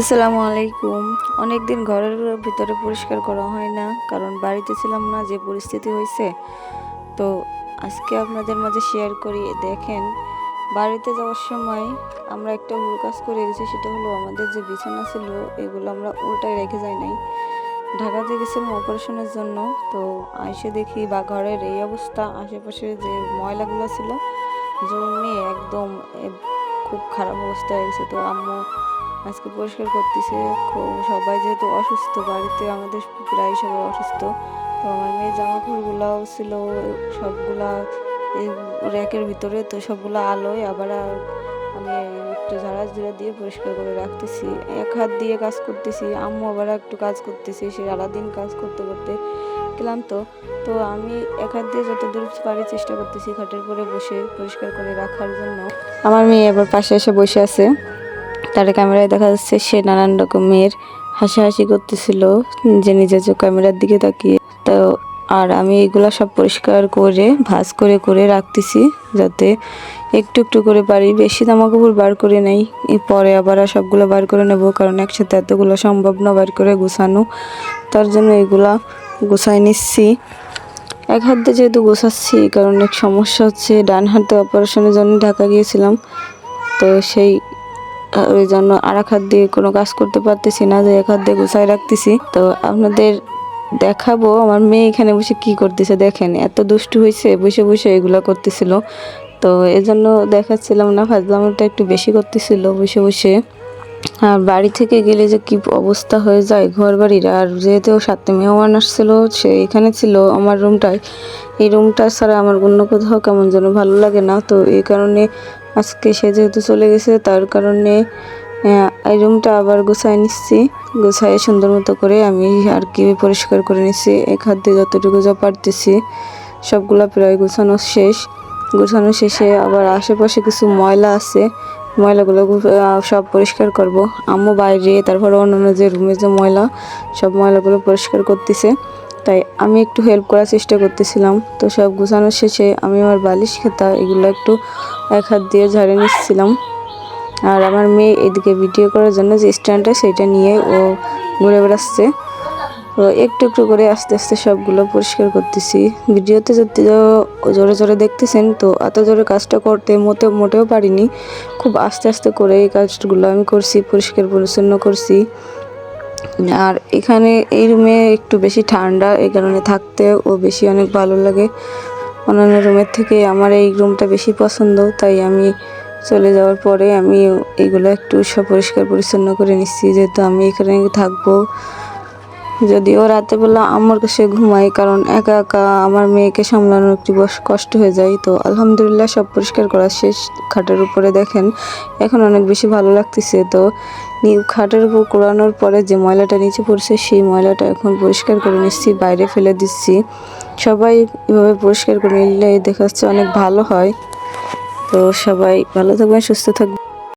আসসালামু আলাইকুম। অনেকদিন ঘরের ভিতরে পরিষ্কার করা হয় না, কারণ বাড়িতে ছিলাম না, যে পরিস্থিতি হয়েছে। তো আজকে আপনাদের মাঝে শেয়ার করি। দেখেন, বাড়িতে যাওয়ার সময় আমরা একটা ভুল কাজ করে গেছি, সেটা হলো আমাদের যে বিছানা ছিল, এগুলো আমরা উল্টায় রেখে যাই নাই। ঢাকাতে গেছিলাম অপারেশনের জন্য, তো এসে দেখি বা ঘরের এই অবস্থা, আশেপাশে যে ময়লাগুলো ছিল, জমে একদম খুব খারাপ অবস্থা হয়ে গেছে। তো আম্মু আজকে পরিষ্কার করতেছে সবাই যেহেতু অসুস্থ, বাড়িতে আমাদের প্রায় সবাই অসুস্থ, তো আমার মেয়ের জামা কাপড়গুলাও ছিল, সবগুলা র্যাকের ভিতরে, তো সবগুলো আলোয় আবার আমি একটু ঝাড়া ঝুড়া দিয়ে পরিষ্কার করে রাখতেছি। এক হাত দিয়ে কাজ করতেছি, আম্মু আবার একটু কাজ করতেছি, সে সারাদিন কাজ করতে করতে ক্লান্ত। তো আমি এক হাত দিয়ে যতদূর পারি চেষ্টা করতেছি, খাটের পরে বসে পরিষ্কার করে রাখার জন্য। আমার মেয়ে আবার পাশে এসে বসে আছে। তার ক্যামেরায় দেখা যাচ্ছে সে নানান রকমের হাসাহাসি করতেছিল যে নিজের যে ক্যামেরার দিকে তাকিয়ে। তো আর আমি এগুলো সব পরিষ্কার করে, ভাঁজ করে করে রাখতেছি যাতে একটু একটু করে পারি। বেশি জামা কাপড় বার করে নেই। পরে আবার সবগুলো বার করে নেব কারণ একসাথে এতগুলো সম্ভব না বার করে গুছানো। তার জন্য এগুলা গুছাই নিচ্ছি। এক হাত যেহেতু গোছাচ্ছি, কারণ অনেক সমস্যা হচ্ছে ডান হাতে অপারেশনের জন্য ঢাকা গিয়েছিলাম। তো সেই ওই জন্য আর এক হাত দিয়ে কোনো কাজ করতে পারতেছি না, যে এক হাত দিয়ে গুছাই রাখতেছি। তো আপনাদের দেখাবো আমার মেয়ে এখানে বসে কি করতেছে, দেখেন, এত দুষ্টু হয়েছে, বসে বসে এগুলো করতেছিল। তো এজন্য দেখাচ্ছিলাম না, ফাজলামটা একটু বেশি করতেছিল, বসে বসে। আর বাড়ি থেকে গেলে যে কি অবস্থা হয়ে যায় ঘর বাড়ির আর যেহেতু সাথে মেহমান আসছিল, সে এখানে ছিল আমার রুমটায় এই রুমটা ছাড়া আমার অন্য কোথাও কেমন যেন ভালো লাগে না, তো এই কারণে আজকে সে যেহেতু চলে গেছে, তার কারণে এই রুমটা আবার গুছাই নিচ্ছি। গুছাই সুন্দর মতো করে আমি আর কি পরিষ্কার করে নিচ্ছি। এক হাত দিয়ে যতটুকু যা পারতেছি, সবগুলা প্রায় গুছানো শেষ। গুছানো শেষে আবার আশেপাশে কিছু ময়লা আছে, ময়লাগুলো সব পরিষ্কার করব। আম্মু বাইরে, তারপরে অন্যান্য যে রুমে যে ময়লা, সব ময়লাগুলো পরিষ্কার করতেছে। তাই আমি একটু হেল্প করার চেষ্টা করতেছিলাম। তো সব গুছানো শেষে আমি আমার বালিশ খেতা, এগুলো একটু এক হাত দিয়ে ঝাড়ে নিচ্ছিলাম। আর আমার মেয়ে এদিকে ভিডিও করার জন্য যে স্ট্যান্ডটা সেটা নিয়ে ও ঘুরে বেড়াচ্ছে। তো একটু একটু করে আস্তে আস্তে সবগুলো পরিষ্কার করতেছি। ভিডিওতে যদি জোরে জোরে দেখতেছেন, তো এত জোরে কাজটা করতে মোটে মোটেও পারিনি। খুব আস্তে আস্তে করে এই কাজগুলো আমি করছি, পরিষ্কার পরিচ্ছন্ন করছি। আর এখানে এই রুমে একটু বেশি ঠান্ডা, এই কারণে থাকতে ও বেশি অনেক ভালো লাগে। অন্যান্য রুমের থেকে আমার এই রুমটা বেশি পছন্দ, তাই আমি চলে যাওয়ার পরে আমি এগুলো একটু পরিষ্কার পরিচ্ছন্ন করে নিচ্ছি। যেহেতু আমি এখানে থাকব, যদিও রাতে বেলা আমার কাছে ঘুমাই, কারণ একা একা আমার মেয়েকে সামলানো একটু কষ্ট হয়ে যায়। তো আলহামদুলিল্লাহ সব পরিষ্কার করা শেষ। খাটের উপরে দেখেন, এখন অনেক বেশি ভালো লাগতেছে। তো খাটের উপর কোরানোর পরে যে ময়লাটা নিচে পড়ছে, সেই ময়লাটা এখন পরিষ্কার করে নিচ্ছি, বাইরে ফেলে দিচ্ছি। সবাই এভাবে পরিষ্কার করে নিলে দেখা যাচ্ছে অনেক ভালো হয়। তো সবাই ভালো থাকবেন, সুস্থ থাকবেন।